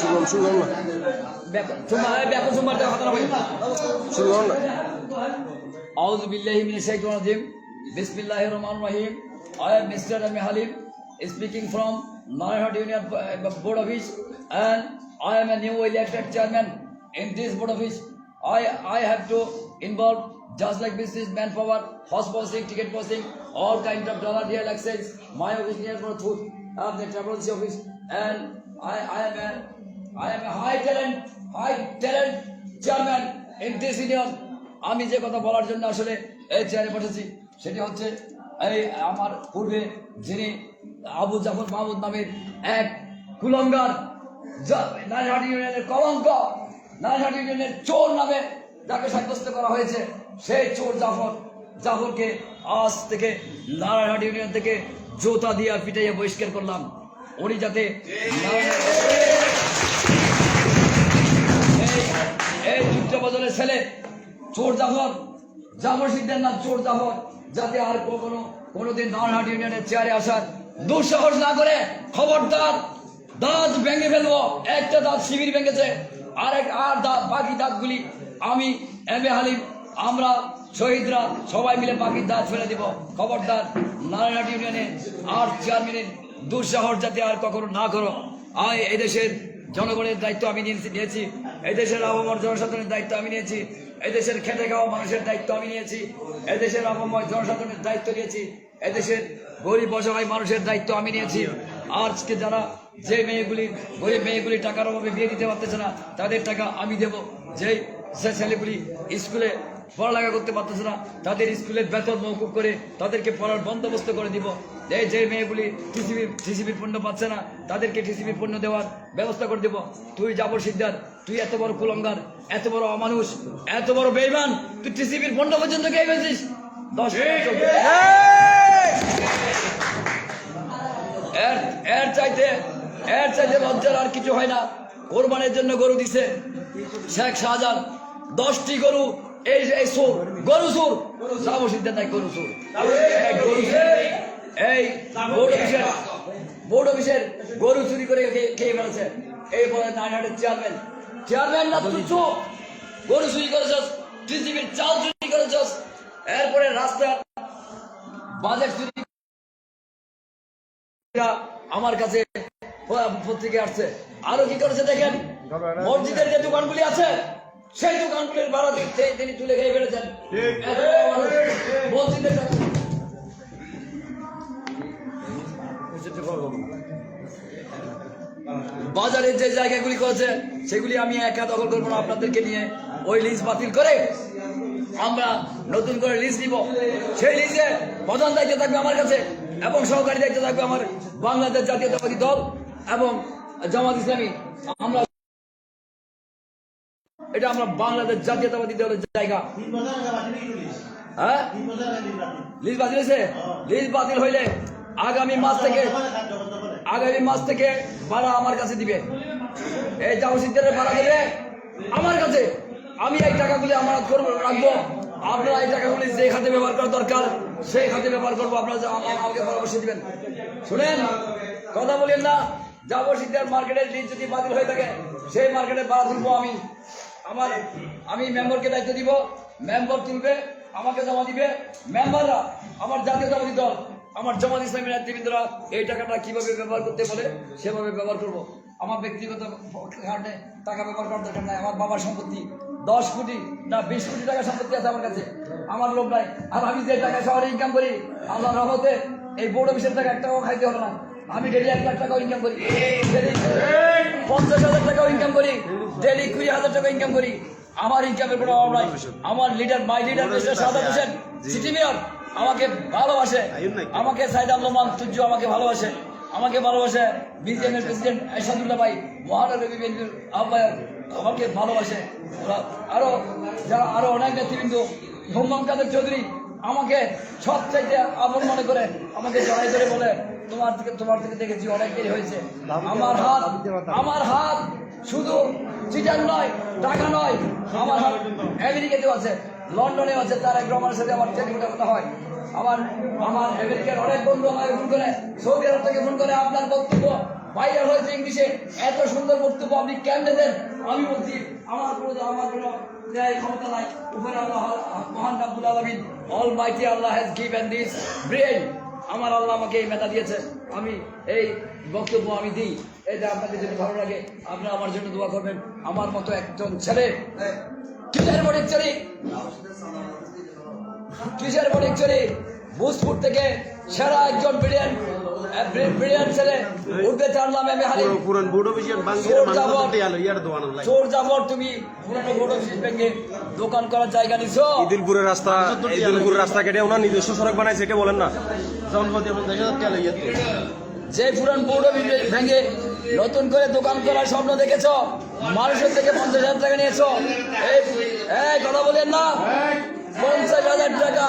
শুনলাম শুনলাম না ব্যাপক সোমবার কথা না শুনলাম না আউজ বিল্লাহি মিনাশ শাইতানির রাজিম বিসমিল্লাহির রহমানির রহিম আই এম মিস্টার আমি Halim speaking from Narhat Union Board Office and I am a new elected chairman in this Board Office. I, I have to involve just like business manpower, horse posting, ticket posting, all kinds of dollar deal access, my office near for food, of the travel agency office and I, I am a I am a high talent, high talent chairman in this union. আমি যে কথা বলার জন্য আসলে এই চেয়ারে বসেছি সেটি হচ্ছে এই আমার পূর্বে যিনি আবু জাফর মাহমুদ নামের এক কুলঙ্গার নারীহাট ইউনিয়নের কলঙ্ক নারীহাট ইউনিয়নের চোর নামে যাকে সাব্যস্ত করা হয়েছে সেই চোর জাফর। জাফরকে আজ থেকে নারায়ণহাট ইউনিয়ন থেকে জোতা দিয়ে আর পিটাইয়ে বহিষ্কার করলাম। উনি যাতে এই যুদ্ধ বদলের ছেলে চোর জাফর। জাফর সিদ্ধের নাম চোর জাফর, যাতে আর কখনো কোনোদিন নারায়ণহাট ইউনিয়নের চেয়ারে আসার দুঃসাহস না করে খবরদার দাঁত ভেঙে ফেলব। একটা দাঁত শিবির ভেঙেছে। আর এক আর দাঁত বাকি দাঁতগুলি আমি এম এ হালিম, আমরা শহীদরা সবাই মিলে বাকি দাঁত ফেলে দিব। খবরদার নারায়ণহাট ইউনিয়নে আর চেয়ারম্যানের দুঃসাহস যাতে আর কখনো না করো। আমি এদেশের জনগণের দায়িত্ব আমি নিয়েছি এদেশের আবহাওয়ার জনসাধারণের দায়িত্ব আমি নিয়েছি। এদেশের খেটে খাওয়া মানুষের দায়িত্ব আমি নিয়েছি। এদেশের আবহাওয়ার জনসাধারণের দায়িত্ব নিয়েছি। এদেশের গরিব অসহায় মানুষের দায়িত্ব আমি নিয়েছি। আজকে যারা যে মেয়েগুলি গরিব মেয়েগুলি টাকার অভাবে বিয়ে দিতে পারতেছে না তাদের টাকা আমি দেব। যেই সে ছেলেগুলি স্কুলে পড়ালেখা করতে পারতেছে না তাদের স্কুলের বেতন মৌকুব করে তাদেরকে পড়ার বন্দোবস্ত করে দিব। এই যে মেয়েগুলি টিসিবি টিসিবির পণ্য পাচ্ছে না তাদেরকে টিসিবির পণ্য দেওয়ার ব্যবস্থা করে দিব। তুই যাবর সিদ্ধার তুই এত বড় কুলঙ্গার এত বড় অমানুষ এত বড় বেইমান তুই টিসিবির পণ্য পর্যন্ত কে পেয়েছিস দশ এর এর চাইতে এর চাইতে লজ্জার আর কিছু হয় না। কোরবানের জন্য গরু দিছে শেখ শাহজাহান। দশটি গরু, এই এই সুর, গরু সুর। নাই, গরু সুর। এই বোর্ড অফিসের বোর্ড অফিসের গরু চুরি করে খেয়ে- ফেলেছে এই বলে চেয়ারম্যান। চেয়ারম্যান না, তুই গরু চুরি করেছস চাল চুরি করেছস। এরপরে বাজেট চুরি আমার কাছে পত্রিকা আসছে। আরও কি করেছে দেখেন? মসজিদের যে দোকানগুলি আছে সেই দোকানগুলির ভাড়া দিচ্ছে তিনি তুলে খেয়ে ফেলেছেন। এত বড় মানুষ, মসজিদের টাকা- বাজারের যে জায়গাগুলি করেছে সেগুলি আমি একা দখল করব না আপনাদেরকে নিয়ে। ওই লিজ বাতিল করে আমরা নতুন করে লিজ নিব। সেই লিজে প্রধান দায়িত্ব থাকবে আমার কাছে এবং সহকারী দায়িত্ব থাকবে আমার বাংলাদেশ জাতীয়তাবাদী দল। এবং জামাত ইসলামী, আমরা এটা আমরা বাংলাদেশ জাতীয়তাবাদী দলের জায়গা। হ্যাঁ? বাতিল হয়েছে? লিজ বাতিল হইলে আগামী মাস থেকে আগামী মাস থেকে ভাড়া আমার কাছে দিবে। এই জামসিদ্দের ভাড়া দেবে আমার কাছে। আমি এই টাকাগুলি আমার করব, রাখব। আপনারা এই টাকাগুলি যে খাতে ব্যবহার করা দরকার, সেই খাতে ব্যবহার করব। আপনারা আমাকে পরামর্শ দিবেন। শুনেন, কথা বলেন না। জাবসিদ্দের মার্কেটের লিজ যদি বাতিল হয়ে থাকে, সেই মার্কেটে ভাড়া তুলবো আমি। আমার আমি মেম্বারকে দায়িত্ব দিব। মেম্বার তুলবে, আমাকে জমা দিবে। মেম্বাররা আমার জাতীয়তাবাদী দল, আমার জামাত ইসলামী নেতৃবৃন্দরা এই টাকাটা কীভাবে ব্যবহার করতে বলে সেভাবে ব্যবহার করব। আমার ব্যক্তিগত কারণে টাকা ব্যবহার করার দরকার নাই। আমার বাবার সম্পত্তি দশ কোটি না বিশ কোটি টাকা সম্পত্তি আছে আমার কাছে। আমার লোক নাই। আর আমি যে টাকা শহরে ইনকাম করি আল্লাহ রহমতে এই বোর্ড অফিসের টাকা একটাও খাইতে হবে না। আমি ডেলি এক লাখ টাকাও ইনকাম করি। পঞ্চাশ হাজার টাকাও ইনকাম করি। ডেলি কুড়ি হাজার টাকা ইনকাম করি। আমার ইনকামের কোনো অভাব নাই। আমার leader my leader mister Sadat Hossain city mayor আমাকে ভালোবাসে। আমাকে সাইদাম রহমান তুজ্জু আমাকে ভালোবাসে। আমাকে ভালোবাসে। বিজেপি প্রেসিডেন্ট এরশাদুল্লাহ ভাই মহানগর বিএনপির আহ্বায়ক আমাকে ভালোবাসে। আরও যারা আরও অনেক নেতৃবৃন্দ মোহাম্মদ কাদের চৌধুরী আমাকে সব চাইতে আপন মনে করে আমাকে জড়াই করে বলে তোমার থেকে তোমার থেকে দেখেছি অনেক দেরি হয়েছে আমার হাত আমার হাত শুধু চিটার নয় টাকা নয় আমার হাত আমেরিকাতেও আছে লন্ডনেও আছে তার এক রহমানের সাথে আমার টেলিফোনে কথা হয়। আমার আমার আমেরিকার অনেক বন্ধু আমাকে ফোন করে সৌদি আরব থেকে ফোন করে আপনার বক্তব্য ভাইরাল হয়েছে ইংলিশে এত সুন্দর বক্তব্য আপনি কেমনে দেন? আমি বলছি আমার কোনো আমার কোনো ক্ষমতা নাই উপরে আল্লাহ মহান রাব্বুল আলামিন almighty Allah has given this brain আমার আল্লাহ আমাকে এই মেধা দিয়েছে। আমি এই বক্তব্য আমি দিই। এটা আপনাদের যদি ভালো লাগে আপনারা আমার জন্য দোয়া করবেন। আমার মতো একজন ছেলে কিসের মনিক চলি কিসের মনিক চলি বুসপুর থেকে সেরা একজন ব্রিলিয়ান ছেলে উঠবে তার নাম এম হালিম পুরান বোর্ড ইয়ার দোয়ান চোর তুমি পুরনো বড় অফিস ব্যাংকে দোকান করার জায়গা নিছো? ইদিলপুরের রাস্তা ইদিলপুরের রাস্তা কেটে ওনার নিজস্ব সড়ক বানাইছে এটা বলেন না। জনপতি এখন দেখা যাচ্ছে ইয়ালো ইয়ার যে পুরান বড় অফিস ব্যাংকে নতুন করে দোকান করার স্বপ্ন দেখেছ মানুষের থেকে পঞ্চাশ হাজার টাকা নিয়েছো। এই এই কথা বলেন না। পঞ্চাশ হাজার টাকা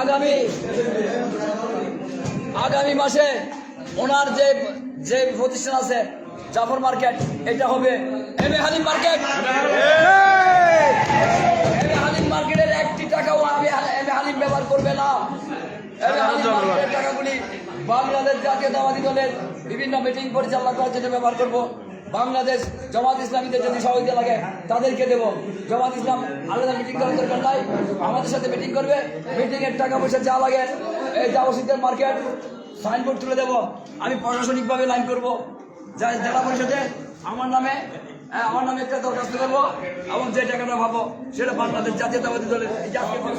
আগামী আগামী মাসে ওনার যে যে প্রতিষ্ঠান আছে, জাফর মার্কেট, এটা হবে M A Halim market. M A Halim মার্কেটের একটি টাকাও আমি এম এ হালিম ব্যবহার করবে না। এম এ হালিম মার্কেটের টাকাগুলি বাংলাদেশ জাতীয়তাবাদী দলের বিভিন্ন মিটিং পরিচালনা করার জন্য ব্যবহার করব। বাংলাদেশ জামাত ইসলামীদের যদি সহযোগিতা লাগে তাদেরকে দেব। জামাত ইসলাম আলাদা মিটিং করার দরকার নাই। আমাদের সাথে মিটিং করবে। মিটিং এর টাকা পয়সা যা লাগে এই জাবসিদ্দের মার্কেট সাইনবোর্ড তুলে দেব। আমি প্রশাসনিকভাবে লাইন করব। যা জেলা পরিষদে আমার নামে হ্যাঁ, আমার নামে একটা দরখাস্ত করব এবং যে টাকাটা ভাবো সেটা বাংলাদেশ জাতীয়তাবাদী দলের। আজকে মানুষ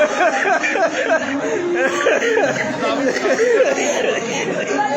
ハハハハ!